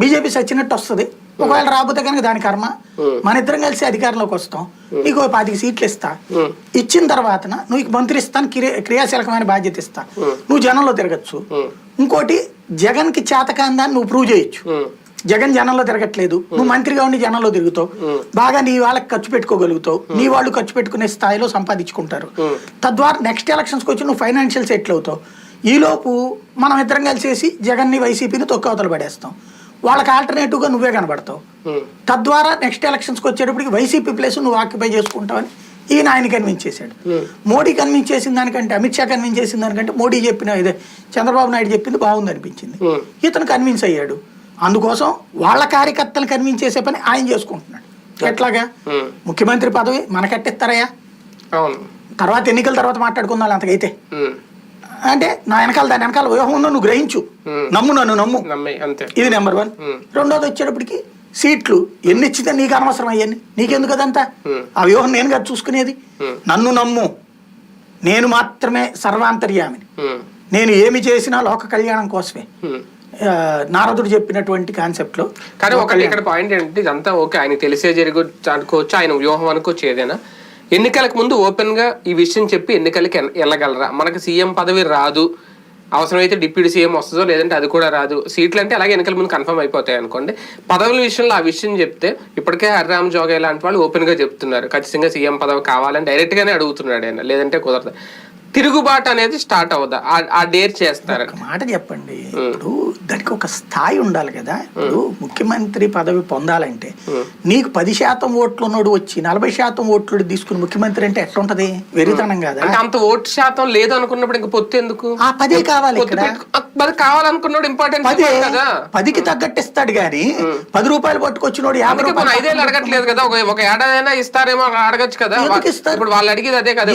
BJP సచ్చినట్టు వస్తుంది. ఒకవేళ రాకపోతే కనుక దాని కర్మ. మన ఇద్దరం కలిసి అధికారంలోకి వస్తాం. నీకు పాతిక సీట్లు ఇస్తా. ఇచ్చిన తర్వాత నువ్వు మంత్రి ఇస్తాను క్రియా క్రియాశీలకమైన బాధ్యత ఇస్తా. నువ్వు జనంలో తిరగచ్చు. ఇంకోటి జగన్కి చేతకాందాన్ని నువ్వు ప్రూవ్ చేయొచ్చు. జగన్ జనంలో తిరగట్లేదు. నువ్వు మంత్రిగా ఉండి జనంలో తిరుగుతావు. బాగా నీ వాళ్ళకి ఖర్చు పెట్టుకోగలుగుతావు. నీ వాళ్ళు ఖర్చు పెట్టుకునే స్థాయిలో సంపాదించుకుంటారు. తద్వారా నెక్స్ట్ ఎలక్షన్స్కి వచ్చి నువ్వు ఫైనాన్షియల్ సెటిల్ అవుతావు. ఈలోపు మనం ఇద్దరం కలిసేసి జగన్ని వైసీపీని తొక్కవతలు పడేస్తాం. వాళ్ళకి ఆల్టర్నేటివ్గా నువ్వే కనబడతావు. తద్వారా నెక్స్ట్ ఎలక్షన్స్కి వచ్చేటప్పటికి వైసీపీ ప్లేస్ నువ్వు ఆక్యుపై చేసుకుంటావని ఈయన ఆయన కన్విన్స్ చేశాడు. మోడీ కన్విన్స్ చేసిన దానికంటే అమిత్ షా కన్విన్స్ చేసిన దానికంటే మోడీ చెప్పిన ఇదే చంద్రబాబు నాయుడు చెప్పింది బాగుంది అనిపించింది. ఇతను కన్విన్స్ అయ్యాడు. అందుకోసం వాళ్ళ కార్యకర్తలు కన్విన్స్ చేసే పని ఆయన చేసుకుంటున్నాడు. ఎట్లాగా? ముఖ్యమంత్రి పదవి మనకెట్టిస్తారయ్యా? తర్వాత ఎన్నికల తర్వాత మాట్లాడుకుందాం అంతకైతే. అంటే నా వెనకాల దాని వెనకాల వ్యూహం ఉందో నువ్వు గ్రహించు. నమ్ము నన్ను నమ్ము. ఇది నెంబర్ వన్. రెండోది వచ్చేటప్పటికి సీట్లు ఎన్ని ఇచ్చితే నీకు అనవసరం అయ్యాన్ని నీకెందుకు అదంతా. ఆ వ్యూహం నేను కదా చూసుకునేది. నన్ను నమ్ము. నేను మాత్రమే సర్వాంతర్యామిని. నేను ఏమి చేసినా లోక కళ్యాణం కోసమే. నారదుడు చెప్పినటువంటి కాన్సెప్ట్లో కానీ ఒకటి ఇక్కడ పాయింట్ ఏంటంటే ఇదంతా ఓకే. ఆయన తెలిసే జరగచ్చు అనుకోవచ్చు? ఆయన వ్యూహం అనుకోవచ్చు ఏదైనా. ఎన్నికలకు ముందు ఓపెన్గా ఈ విషయం చెప్పి ఎన్నికలకి వెళ్ళగలరా మనకి సీఎం పదవి రాదు. అవసరమైతే డిప్యూటీ సీఎం వస్తుందో లేదంటే అది కూడా రాదు. సీట్లు అంటే అలాగే ఎన్నికల ముందు కన్ఫర్మ్ అయిపోతాయి అనుకోండి. పదవుల విషయంలో ఆ విషయం చెప్తే ఇప్పటికే హరిరామ్ జోగే లాంటి వాళ్ళు ఓపెన్గా చెప్తున్నారు. ఖచ్చితంగా సీఎం పదవి కావాలని డైరెక్ట్గానే అడుగుతున్నాడు ఆయన. లేదంటే కుదరదు. తిరుగుబాటు అనేది స్టార్ట్ అవుదా ఆ- డేర్ చేస్తారు. ఒక మాట చెప్పండి. ఇప్పుడు దానికి ఒక స్థాయి ఉండాలి కదా. ఇప్పుడు ముఖ్యమంత్రి పదవి పొందాలంటే నీకు పది శాతం ఓట్లు ఉన్నోడు వచ్చి నలభై శాతం ఓట్లు తీసుకుని ముఖ్యమంత్రి అంటే ఎట్లుంటది వెరితనం కదా? అంటే అంత ఓటు శాతం లేదు అనుకున్నప్పుడు ఇంక పొత్తు ఎందుకు? ఆ పదే కావాలి మరి కావాలనుకున్నాడు ఇంపార్టెంట్ పదే. కదా. పదికి తగ్గట్టు ఇస్తాడు గాని పది రూపాయలు పట్టుకొచ్చినోడు యాభై రూపాయలు ఐదేళ్ళు అడగట్లేదు కదా. ఒక ఏడాదైనా ఇస్తారేమో అడగచ్చు కదా? ఇప్పుడు వాళ్ళు అడిగేది అదే కదా.